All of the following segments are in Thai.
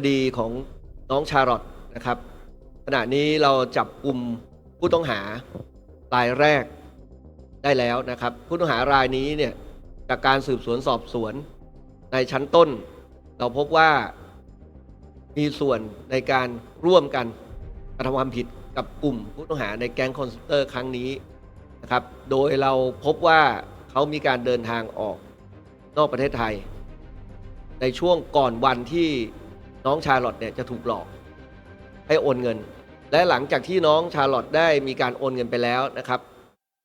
คดีของน้องชาร์ลอตนะครับ ขณะนี้เราจับกลุ่มผู้ต้องหารายแรกได้แล้วนะครับ ผู้ต้องหารายนี้เนี่ยจากการสืบสวนสอบสวนในชั้นต้น เราพบว่ามีส่วนในการร่วมกันกระทำความผิดกับกลุ่มผู้ต้องหาในแก๊งคอนเซนเตอร์ครั้งนี้นะครับ โดยเราพบว่าเขามีการเดินทางออกนอกประเทศไทย ในช่วงก่อนวันที่ น้องชาร์ลอตเนี่ยจะถูกหลอกให้โอนเงิน และหลังจากที่น้องชาร์ลอตได้มีการโอนเงินไปแล้วนะครับ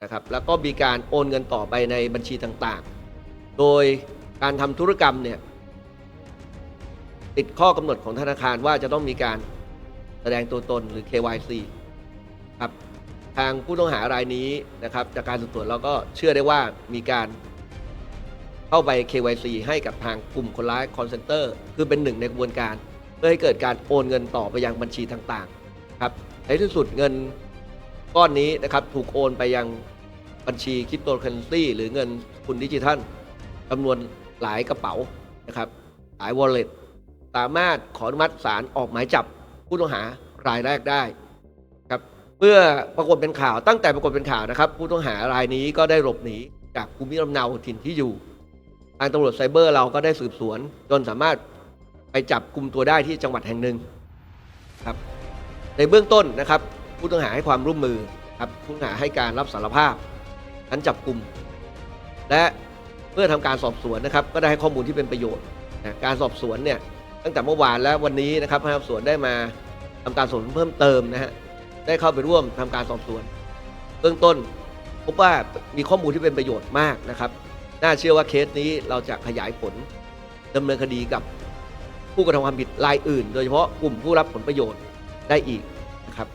นะครับแล้วก็มีการโอนเงินต่อไปในบัญชีต่างๆ โดยการทำธุรกรรมเนี่ยติดข้อกำหนดของธนาคารว่าจะต้องมีการแสดงตัวตนหรือ KYC ครับทางผู้ต้องหารายนี้นะครับ จากการสืบสวนเราก็เชื่อได้ว่ามีการเข้าไป KYC ให้กับทางกลุ่มคนร้ายคอนเซนเตอร์คือเป็นหนึ่งในกระบวนการ พื่อให้เกิดการโอนเงินต่อไปยังบัญชีต่างๆครับในที่สุดเงินก้อนนี้นะครับถูกโอนไปยังบัญชีคริปโตเคอเรนซีหรือเงินทุนดิจิทัลจำนวนหลายกระเป๋านะครับหลายวอลเล็ตสามารถขออนุมัติศาลออกหมายจับผู้ต้องหารายแรกได้ครับเพื่อปรากฏเป็นข่าวตั้งแต่ปรากฏเป็นข่าวนะครับ ผู้ต้องหารายนี้ก็ได้หลบหนีจากภูมิลำเนาถิ่นที่อยู่ ทางตำรวจไซเบอร์เราก็ได้สืบสวน จนสามารถ ไปจับกลุ่มตัวได้ที่จังหวัดแห่งหนึ่งครับในเบื้องต้นนะครับ ผู้ต้องหาให้ความร่วมมือครับผู้ต้องหาให้การรับสารภาพนั้นจับกลุ่ม และเพื่อทำการสอบสวนนะครับ ก็ได้ให้ข้อมูลที่เป็นประโยชน์นะการสอบสวนเนี่ยตั้งแต่เมื่อวานและวันนี้นะครับพนักงานสอบสวนได้มาทำการสอบสวนเพิ่มเติมนะฮะได้เข้าไปร่วมทำการสอบสวน เบื้องต้นพบว่ามีข้อมูลที่เป็นประโยชน์มากนะครับ น่าเชื่อว่าเคสนี้เราจะขยายผลดำเนินคดีกับ ผู้กระทำความผิดรายอื่น โดยเฉพาะกลุ่มผู้รับผลประโยชน์ได้อีกนะครับ